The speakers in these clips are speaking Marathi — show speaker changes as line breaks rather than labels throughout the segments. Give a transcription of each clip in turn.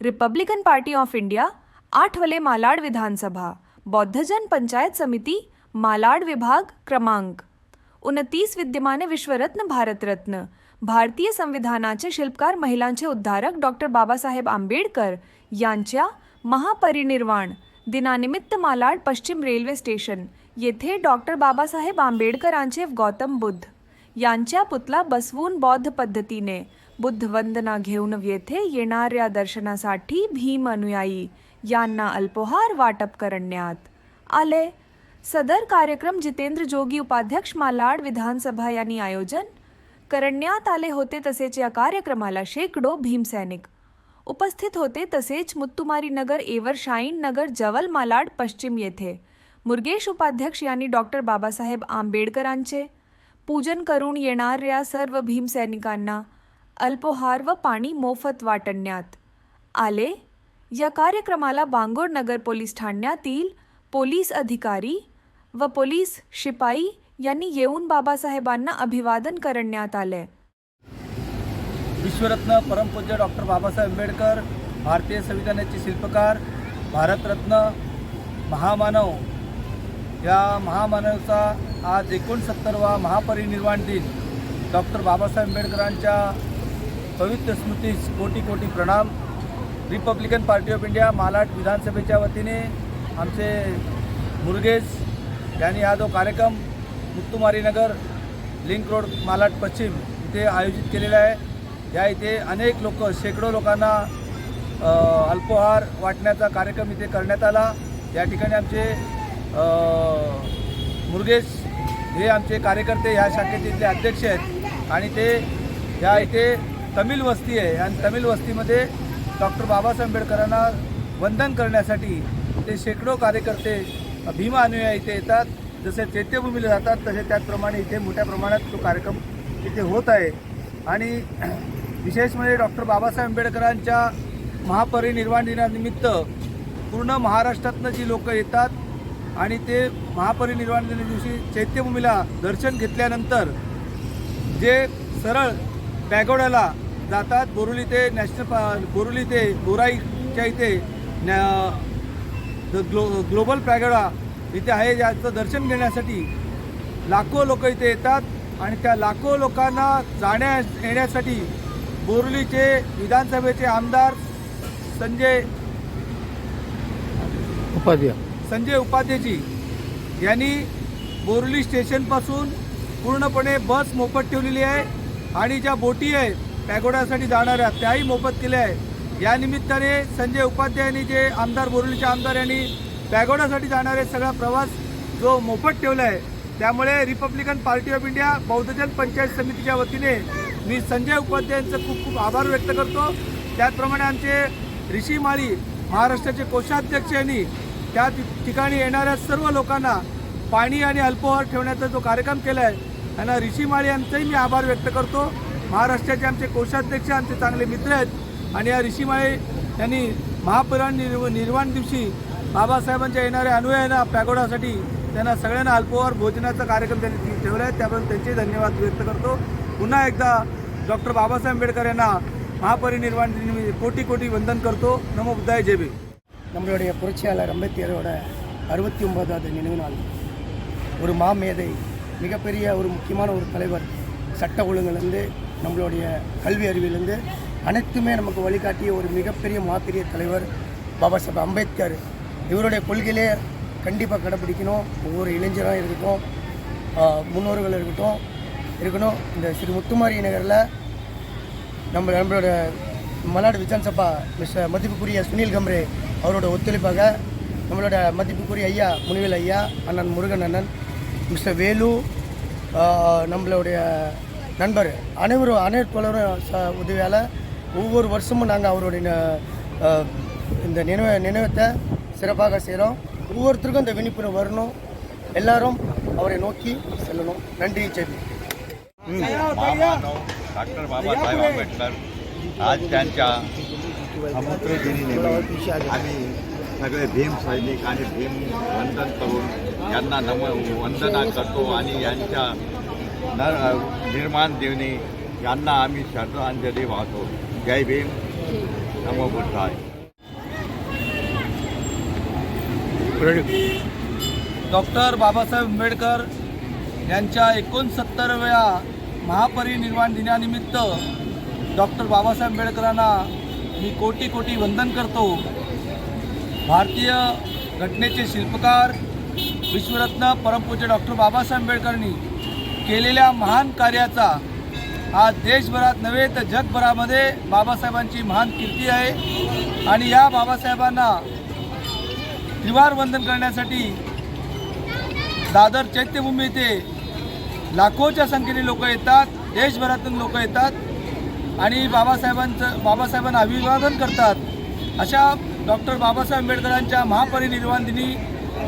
Republican party of India Athawale Malad विधानसभा बौद्धजन पंचायत समिती मालाड विभाग क्रमांक. उनतीस विद्यमाने विश्वरत्न भारतरत्न. भारतीय संविधानाचे शिल्पकार महिलांचे उद्धारक डॉक्टर बाबासाहेब आंबेडकर यांच्या महापरिनिर्वाण दिनानिमित्त मालाड पश्चिम रेल्वे स्टेशन येथे डॉक्टर बाबासाहेब आंबेडकरांचे गौतम बुद्ध यांच्या पुतला बसवून बौद्ध पद्धतीने बुद्ध वंदना घेऊन येथे येणाऱ्या दर्शनासाठी भीम अनुयायी यांना अल्पोहार वाटप करण्यात आले. सदर कार्यक्रम जितेंद्र जोगी उपाध्यक्ष मालाड विधानसभा यांनी आयोजन करण्यात आले होते. तसेच या कार्यक्रमाला शेकडो भीमसैनिक उपस्थित होते. तसेच मुत्तुमारी नगर एवर शाईन नगर जवल मालाड पश्चिम येथे मुर्गेश उपाध्यक्ष यांनी डॉक्टर बाबासाहेब आंबेडकरांचे पूजन करून येणाऱ्या सर्व भीमसैनिकांना अल्पोहार व पाणी मोफत वाटण्यात. आले? या कार्यक्रमाला बांगोड नगर पोलीस ठाण्यातील पोलीस अधिकारी व पोलीस शिपाई यांनी येऊन बाबासाहेबांना अभिवादन करण्यात आले.
विश्वरत्न परमपूज्य डॉक्टर बाबासाहेब आंबेडकर भारतीय संविधानाचे शिल्पकार भारतरत्न महामानव. या महामानवचा आज एकोणसत्तरवा महापरिनिर्वाण दिन. डॉक्टर बाबासाहेब आंबेडकरांच्या पवित्र स्मृतीस कोटी कोटी प्रणाम. Republican party of India Malad विधानसभेच्या वतीने आमचे मुरगेज यांनी हा जो कार्यक्रम मुत्तुमारीनगर लिंक रोड मालाड पश्चिम इथे आयोजित केलेला आहे. या इथे अनेक लोक शेकडो लोकांना अल्पोहार वाटण्याचा कार्यक्रम इथे करण्यात आला. या ठिकाणी आमचे मुरगेश हे आमचे कार्यकर्ते ह्या शाखेचे इथले अध्यक्ष आहेत. आणि ते या इथे तमिळ वस्ती आहे. आणि तमिळ वस्तीमध्ये डॉक्टर बाबासाहेब आंबेडकरांना वंदन करण्यासाठी ते शेकडो कार्यकर्ते भीमा अनुयायी इथे येतात. जसे चैत्यभूमीला जातात तसे त्याचप्रमाणे इथे मोठ्या प्रमाणात तो कार्यक्रम इथे होत आहे. आणि विशेष म्हणजे डॉक्टर बाबासाहेब आंबेडकरांच्या महापरिनिर्वाण दिनानिमित्त पूर्ण महाराष्ट्रातनं जी लोक येतात आणि ते महापरिनिर्वाण दिना दिवशी चैत्यभूमीला दर्शन घेतल्यानंतर जे सरळ पॅगोड्याला जातात. बोरुली ते नॅशनल पा बोरुली ते गोराईच्या इथे नॅ द ग्लो ग्लोबल पॅगोडा इथे आहे. याचं दर्शन घेण्यासाठी लाखो लोक इथे येतात आणि त्या लाखो लोकांना जाण्या येण्यासाठी बोरुलीचे विधानसभेचे आमदार संजय
उपाध्याय
संजय उपाध्येजी यांनी बोरली स्टेशनपासून पूर्णपणे बस मोफत ठेवलेली आहे आणि ज्या बोटी आहे पॅगोडासाठी जाणाऱ्या त्याही मोफत केल्या आहे या निमित्ताने संजय उपाध्याय यांनी जे आमदार बोरलीचे आमदार यांनी पॅगोडासाठी जाणारे सगळा प्रवास जो मोफत ठेवला आहे त्यामुळे Republican party of India Bauddhajan Panchayat समितीच्या वतीने मी संजय उपाध्यायांचं खूप खूप आभार व्यक्त करतो. त्याचप्रमाणे आमचे ऋषी माळी महाराष्ट्राचे कोषाध्यक्ष यांनी त्या ठिकाणी येणाऱ्या सर्व लोकांना पाणी आणि अल्पोहार ठेवण्याचा जो कार्यक्रम केला आहे त्यांना ऋषी माळी यांचाही मी आभार व्यक्त करतो. महाराष्ट्राचे आमचे कोषाध्यक्ष आमचे चांगले मित्र आहेत आणि या ऋषी माळी यांनी महापुराण निर्व निर्वाण दिवशी बाबासाहेबांच्या येणाऱ्या अनुयायांना पॅगोडासाठी त्यांना सगळ्यांना अल्पोहार भोजनाचा कार्यक्रम त्यांनी ठेवला आहे त्याबद्दल त्यांचे धन्यवाद व्यक्त करतो पुन्हा एकदा डॉक्टर बाबासाहेब आंबेडकर यांना महापरिनिर्वाण दिनी कोटी कोटी वंदन करतो नमो बुद्धाय जय भीम
நம்மளுடைய புரட்சியாளர் அம்பேத்கரோட அறுபத்தி ஒன்பதாவது நினைவு நாள் ஒரு மாமேதை மிகப்பெரிய ஒரு முக்கியமான ஒரு தலைவர் சட்ட ஒழுங்குலேருந்து நம்மளுடைய கல்வி அறிவிலேருந்து அனைத்துமே நமக்கு வழிகாட்டிய ஒரு மிகப்பெரிய மாத்திரிய தலைவர் பாபா சாஹேப் அம்பேத்கர். இவருடைய கொள்கையிலே கண்டிப்பாக கடைப்பிடிக்கணும் ஒவ்வொரு இளைஞராக இருக்கட்டும் முன்னோர்கள் இருக்கட்டும் இருக்கணும். இந்த ஸ்ரீ முத்துமாரி நகரில் நம்ம நம்மளோட மலாடு விஜான்சபா மிஸ்டர் மதிப்புக்குரிய சுனில் கம்ரே அவரோட ஒத்துழைப்பாக நம்மளோட மதிப்புக்குரிய ஐயா முனிவேல் ஐயா அண்ணன் முருகன் அண்ணன் மிஸ்டர் வேலு நம்மளுடைய நண்பர் அனைவரும் அனைவரும் ச உதவியால் ஒவ்வொரு வருஷமும் நாங்கள் அவருடைய ந- ஆஹ், இந்த நினைவு நினைவத்தை சிறப்பாக செய்கிறோம் ஒவ்வொருத்தருக்கும் இந்த விழிப்புணர்வு வரணும் எல்லாரும் அவரை நோக்கி செல்லணும் நன்றி ஜெய்
महामानव डॉक्टर बाबासाहेब आंबेडकर आज त्यांच्या अमृतदिनी आम्ही सगळे भीम सैनिक आणि भीम वंदन करून यांना नम वंदना करतो आणि यांच्या न निर्माण देवने यांना आम्ही श्रद्धांजली वाहतो. जय भीम. नमो बुद्धाय.
डॉक्टर बाबासाहेब आंबेडकर यांच्या एकोणसत्तरव्या महापरिनिर्वाण दिनानिमित्त डॉक्टर बाबासाहेब आंबेडकरांना मी कोटी कोटी वंदन करतो. भारतीय घटनेचे शिल्पकार विश्वरत्न परमपूज्य डॉक्टर बाबासाहेब आंबेडकरांनी केलेल्या महान कार्याचा आज देशभरात नव्हे तर जगभरामध्ये बाबासाहेबांची महान कीर्ती आहे. आणि या बाबासाहेबांना त्रिवार वंदन करण्यासाठी दादर चैत्यभूमी येथे लाखोच्या संख्येने लोक येतात देशभरातून लोक येतात आणि बाबासाहेबांचं बाबासाहेबांना अभिवादन करतात. अशा डॉक्टर बाबासाहेब आंबेडकरांच्या महापरिनिर्वाण दिनी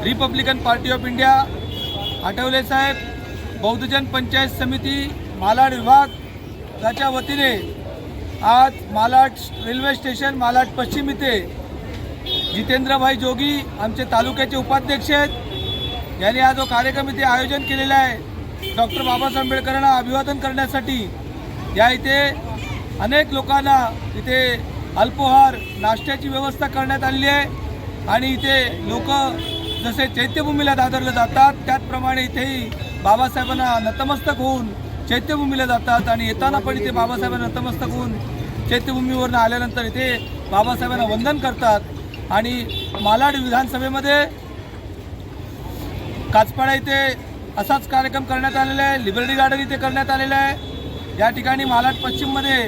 Republican party of India Athawale साहेब बौद्धजन पंचायत समिती मालाड विभाग त्याच्या वतीने आज मालाड रेल्वे स्टेशन मालाड पश्चिम इथे जितेंद्रभाई जोगी आमचे तालुक्याचे उपाध्यक्ष आहेत. यांनी हा जो कार्यक्रम इथे आयोजन केलेला आहे. डॉक्टर बाबासाहेब आंबेडकरांना अभिवादन करण्यासाठी या इथे अनेक लोकांना इथे अल्पोहार नाश्त्याची व्यवस्था करण्यात आलेली आहे. आणि इथे लोक जसे चैत्यभूमीला दादरले जातात त्याचप्रमाणे इथेही बाबासाहेबांना नतमस्तक होऊन चैत्यभूमीला जातात आणि येताना पण इथे बाबासाहेबांना नतमस्तक होऊन चैत्यभूमीवरून आल्यानंतर इथे बाबासाहेबांना वंदन करतात. आणि मालाड विधानसभेमध्ये काचपाडा इथे असाच कार्यक्रम करण्यात आलेला आहे. लिबर्टी गार्डन इथे करण्यात आलेला आहे. या ठिकाणी मालाड पश्चिममध्ये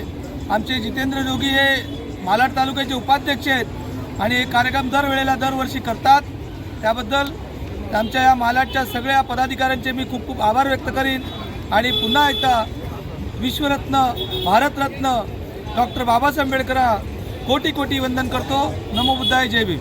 आमचे जितेंद्र जोगी हे मालाड तालुक्याचे उपाध्यक्ष आहेत आणि हे कार्यक्रम दरवेळेला दरवर्षी करतात. त्याबद्दल आमच्या या मालाडच्या सगळ्या पदाधिकाऱ्यांचे मी खूप खूप आभार व्यक्त करीन. आणि पुन्हा एकदा विश्वरत्न भारतरत्न डॉक्टर बाबासाहेब आंबेडकरांना कोटी कोटी वंदन करतो. नमो बुद्धाय जय भीम.